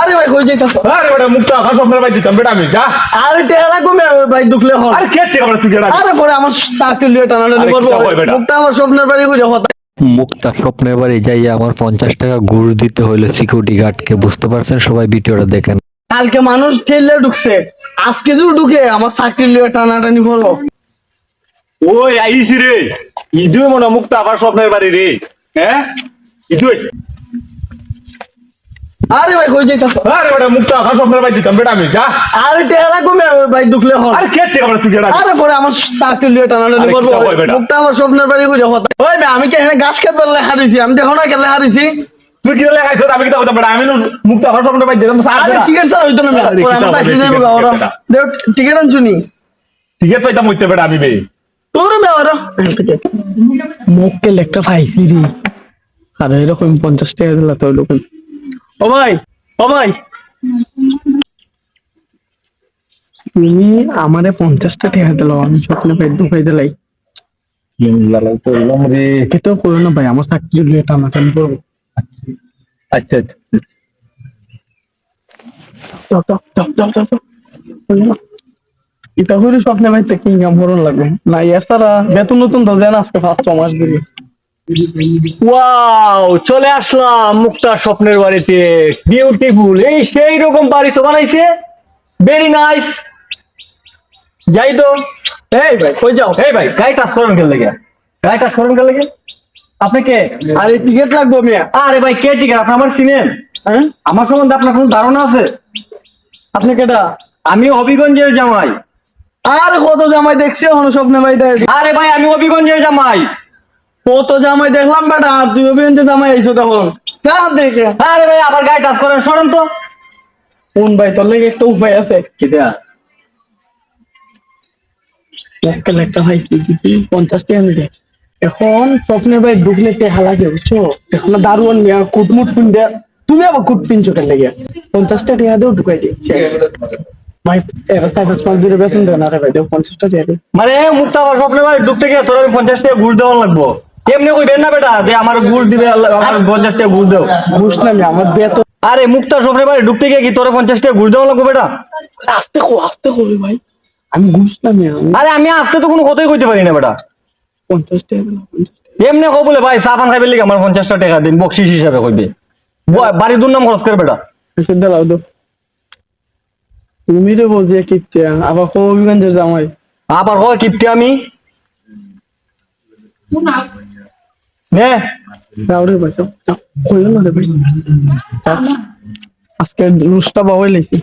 আরে ভাই কই যাইতাছ? আরে বেটা মুক্তা আকাশ স্বপ্নের ভাই দিতাম বেটা আমি যা। আরে টেলা কমে ভাই ঢুকলে হল। আরে কে বেটা তুই বেটা আরে পরে আমার চাকরি লিয়ে টানাটানি করব? মুক্তা আমার স্বপ্নের বাড়ি কইরা কথা মুক্তা স্বপ্নের বাড়ি যাইয়া আমার পঞ্চাশ টাকা ঘুষ দিতে হইল সিকিউরিটি গার্ডকে বুঝতে পারছেন? সবাই ভিডিওটা দেখেন। কালকে মানুষ ঠেললে ঢুকছে। আজকে যদি ঢুকে আমার চাকরি লিয়ে টানাটানি করব। ওই আইসি রে। ইদুই মনে হয় মুক্তা আকাশ স্বপ্নের বাড়ি রে। হ্যাঁ? ইদুই। আরে ভাই কই যাইতাছ? আরে বেটা মুক্তা আকাশ স্বপ্নের ভাই দিতাম বেটা আমি যা। আরে টেলা কমে ভাই ঢুকলে হল আরে কে টেকা বেটা তুই বেটা আরে পরে আমার চাকরি লিয়ে টানাটানি করব। কিতা মুক্তা আমার স্বপ্নের বাড়ি কইরা কথা ওই ভাই আমি কি এখানে গাছ কাটতে পারলে হারিয়েছি আমি দেখো না কেলে হারিয়েছি তুই কি লেখাইছ আমি কি করতাম বেটা। আমি মুক্তা আকাশ স্বপ্নের ভাই দিতাম স্যার আরে টিকিট স্যার হইতো না ভাই। পরে আমার বলে, যাইবো টিকিট, ওরা টিকিট, দেখ টিকিট আনছুনি টিকিট পাইতাম হইতে বেটা আমি বে তোর মেয়ে মক্কেল একটা পাইছি রে। আরে এরকম পঞ্চাশ টাকা দিলা তো এরকম ও ভাই ও ভাই। তুমি আমারে পঞ্চাশটা টাকা দিল আমি স্বপ্নে পাই ঢুকাই দিলাই। লালাই তো এলাম রে। কেটো করো না ভাই আমার চাকরি টানাটানি করব। আচ্ছা আচ্ছা। চল চল চল চল চল চল এটা করে স্বপ্নে ভাই তো ইনকাম করুন লাগবে। না ইয়ার সারা বেতন নতুন দেন আজকে ফার্স্ট ছ মাস দিবি ওয়াও চলে আসলাম মুক্তা স্বপ্নের বাড়িতে। বিউটিফুল এই সেই রকম বাড়ি তো বানাইছে। ভেরি নাইস যাই তো। এই ভাই কই যাও? এই ভাই গাড়ি টাচ করেন কেন লেগে? গাড়ি টাচ করেন কেন লেগে? আপনি কে? আরে টিকিট লাগবে মিয়া। আরে ভাই কে টিকেট? আপনি আমার চিনেন? হ্যাঁ? আমার সম্বন্ধে আপনার কোনো ধারণা আছে? আপনি কেটা আমি হবিগঞ্জের জামাই। আর কত জামাই দেখছি এখন স্বপ্নে ভাই? আরে ভাই আমি হবিগঞ্জের জামাই। কত জামাই দেখলাম বেটা আর তুই অভিযান জামাই আইছো তখন। কার দেখে আরে ভাই আবার গাড়ি টাচ করেন সরেন তো। কোন ভাই তোর লেগে একটা উপায় আছে। কিটা একটা একটা ভাই দিছি পঞ্চাশ টাকা নিতে এখন স্বপ্নের ভাই ঢুকলে হালাকে বুঝছ? এখন দারুণ মিয়া কুটমুট ফিন দেয়া। তুমি আবার কুট ফিনছো কেন লেগে। পঞ্চাশ টাকা টাকা দেও ঢুকাই দিচ্ছে ভাই এবার সাইড পাঁচ দিনের বেতন না রে ভাই দেও পঞ্চাশ টাকা মানে মুক্তা স্বপ্নের বাড়ি ঢুকতে গিয়ে তোর আমি পঞ্চাশ টাকা ঘুষ দেওয়া লাগবো। এমনি কইবেন না বেটা যে আমার ঘুষ দিবে আমার পঞ্চাশ টাকা ঘুষ দেও। আমার আরে মুক্তা স্বপ্নের বাড়ি ঢুকতে গিয়ে কি তোর পঞ্চাশ টাকা ঘুষ দেওয়া লাগবো বেটা? আস্তে কো আস্তে করবে ভাই। আমি আরে আমি আসতে তো কোনো কথাই কইতে পারি না বেটা। পঞ্চাশ টাকা এমনি কো বলে ভাই পান খাইবে লিগে আমার পঞ্চাশটা টাকা দিন বকশিস হিসাবে কইবে। বাড়ি দুর নাম খরচ করে বেটা। এসে দাও দো। তুমি তো বলছি কিপটে আবার কবিগঞ্জের জামাই। আবার কয় কিপটে আমি? নে। যাও রে ভাই যাও। যাও। কইলো না রে ভাই। আজকে রুশটা বাবাই লাইছি